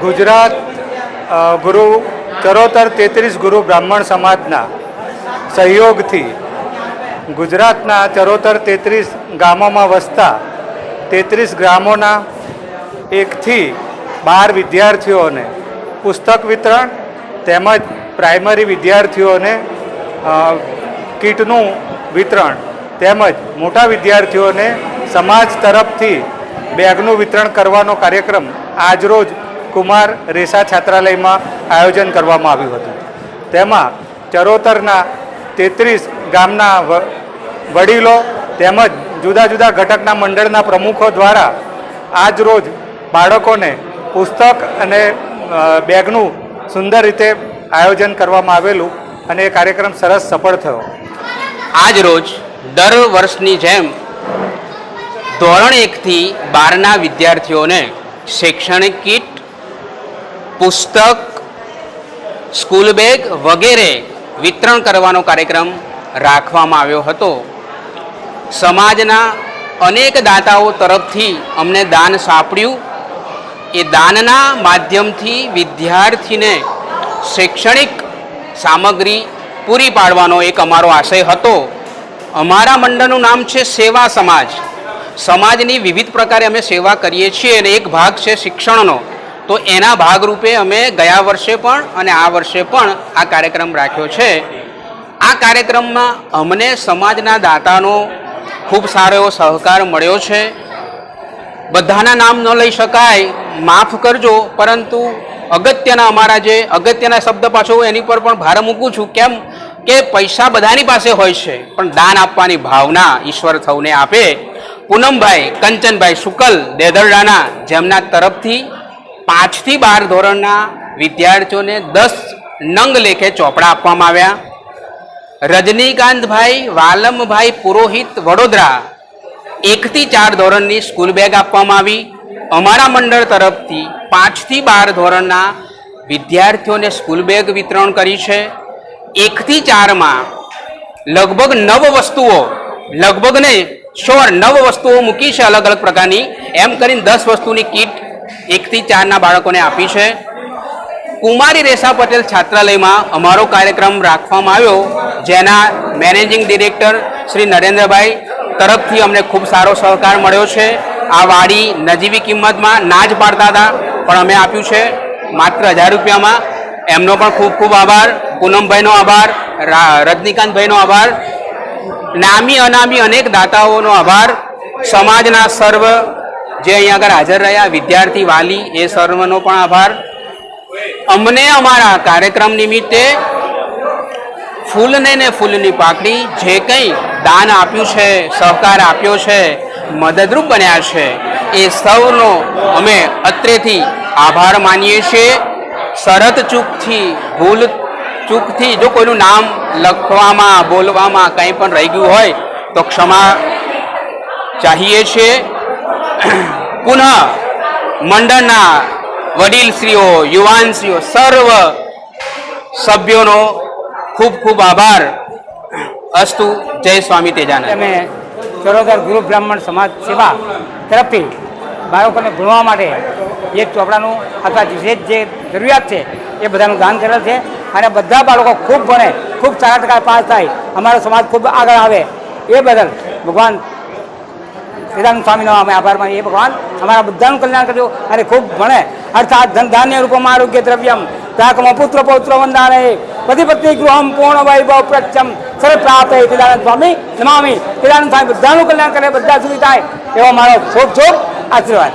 ગુજરાત ગુરુ ચરોતર તેત્રીસ ગુરુ બ્રાહ્મણ સમાજના સહયોગથી ગુજરાતના ચરોતર તેત્રીસ ગામોમાં વસતા તેત્રીસ ગ્રામોના એકથી બાર વિદ્યાર્થીઓને પુસ્તક વિતરણ તેમજ પ્રાઇમરી વિદ્યાર્થીઓને કીટનું વિતરણ તેમજ મોટા વિદ્યાર્થીઓને સમાજ તરફથી બેગનું વિતરણ કરવાનો કાર્યક્રમ આજરોજ કુમાર રેસા છાત્રાલયમાં આયોજન કરવામાં આવ્યું હતું. તેમાં ચરોતરના તેત્રીસ ગામના વડીલો તેમજ જુદા જુદા ઘટકના મંડળના પ્રમુખો દ્વારા આજરોજ બાળકોને પુસ્તક અને બેગનું સુંદર રીતે આયોજન કરવામાં આવેલું અને એ કાર્યક્રમ સરસ સફળ થયો. આજ રોજ દર વર્ષની જેમ ધોરણ એકથી બારના વિદ્યાર્થીઓને શૈક્ષણિક કીટ, પુસ્તક, સ્કૂલ બેગ વગેરે વિતરણ કરવાનો કાર્યક્રમ રાખવામાં આવ્યો હતો. સમાજના અનેક દાતાઓ તરફથી અમને દાન સાંપડ્યું. એ દાનના માધ્યમથી વિદ્યાર્થીને શૈક્ષણિક સામગ્રી પૂરી પાડવાનો એક અમારો આશય હતો. અમારા મંડળનું નામ છે સેવા સમાજ. સમાજની વિવિધ પ્રકારે અમે સેવા કરીએ છીએ અને એક ભાગ છે શિક્ષણનો. તો એના ભાગરૂપે અમે ગયા વર્ષે પણ અને આ વર્ષે પણ આ કાર્યક્રમ રાખ્યો છે. આ કાર્યક્રમમાં અમને સમાજના દાતાનો ખૂબ સારો એવો સહકાર મળ્યો છે. બધાના નામ ન લઈ શકાય, માફ કરજો, પરંતુ અગત્યના અમારા જે અગત્યના શબ્દ પાછો એની પર પણ ભાર મૂકું છું. કેમ કે પૈસા બધાની પાસે હોય છે, પણ દાન આપવાની ભાવના ઈશ્વર થવને આપે. પૂનમભાઈ, કંચનભાઈ શુકલ દેધરડાના જેમના તરફથી પાંચથી બાર ધોરણના વિદ્યાર્થીઓને દસ નંગ લેખે ચોપડા આપવામાં આવ્યા. રજનીકાંતભાઈ, વાલમભાઈ પુરોહિત વડોદરા એકથી ચાર ધોરણની સ્કૂલ બેગ આપવામાં આવી. અમારા મંડળ તરફથી પાંચથી બાર ધોરણના વિદ્યાર્થીઓને સ્કૂલ બેગ વિતરણ કરી છે. એકથી ચારમાં લગભગ નવ વસ્તુઓ, લગભગ ને શ્યોર નવ વસ્તુઓ મૂકી છે અલગ અલગ પ્રકારની. એમ કરીને દસ વસ્તુની કીટ એકથી ચારના બાળકોને આપી છે. કુમારી રેસા પટેલ છાત્રાલયમાં અમારો કાર્યક્રમ રાખવામાં આવ્યો, જેના મેનેજિંગ ડિરેક્ટર શ્રી નરેન્દ્રભાઈ તરફથી અમને ખૂબ સારો સહકાર મળ્યો છે. આ વાડી નજીવી કિંમતમાં ના જ પાડતા હતા પણ અમે આપ્યું છે. માત્ર હજાર રૂપિયામાં. એમનો પણ ખૂબ ખૂબ આભાર. પૂનમભાઈનો આભાર. રજનીકાંતભાઈનો આભાર. નામી અનામી અનેક દાતાઓનો આભાર. સમાજના સર્વ જે અહીંયા આગળ હાજર રહ્યા, વિદ્યાર્થી વાલી, એ સર્વનો પણ આભાર. અમને અમારા કાર્યક્રમ નિમિત્તે ફૂલને ને ફૂલની પાકડી જે કંઈ દાન આપ્યું છે, સહકાર આપ્યો છે, મદદરૂપ બન્યા છે, એ સૌનો અમે અત્રેથી આભાર માનીએ છીએ. શરત ચૂકથી ભૂલ ચૂકથી જો કોઈનું નામ લખવામાં, બોલવામાં કંઈ પણ રહી ગયું હોય, તો ક્ષમા ચાહીએ છીએ પુનઃ મંડળના વડીલશ્રીઓ, યુવાનશ્રીઓ, સર્વ સભ્યોનો ખૂબ ખૂબ આભાર. અસ્તુ, જય સ્વામી તેજાનંદ. અમે ચરોતર ગુરુ બ્રાહ્મણ સમાજ સેવા તરફથી બાળકોને ભણવા માટે એક ચોપડાનું અથવા જે જે જરૂરિયાત છે એ બધાનું દાન કરેલ છે. અને બધા બાળકો ખૂબ ભણે, ખૂબ સારા ટકા પાસ થાય, અમારો સમાજ ખૂબ આગળ આવે. એ બદલ ભગવાન સિદ્ધાંત સ્વામીનો અમે આભાર માનીએ. એ ભગવાન અમારા બધાનું કલ્યાણ કરજો અને ખૂબ ભણે. અર્થાત ધન ધાન્ય રૂપમાં આરોગ્ય દ્રવ્યમ. પ્રાકમાં પુત્ર પૌત્ર વંદાને. પતિ પત્ની ગૃહમ પૂર્ણ વૈભવ પ્રચમ સર્વ પ્રાપ્ત સિદ્ધાનંદ સ્વામી. નમામી. સિદ્ધાનંદ સ્વામી બધાનું કલ્યાણ કરે, બધા સુધી થાય. એવો મારો ખૂબ ખૂબ આશીર્વાદ.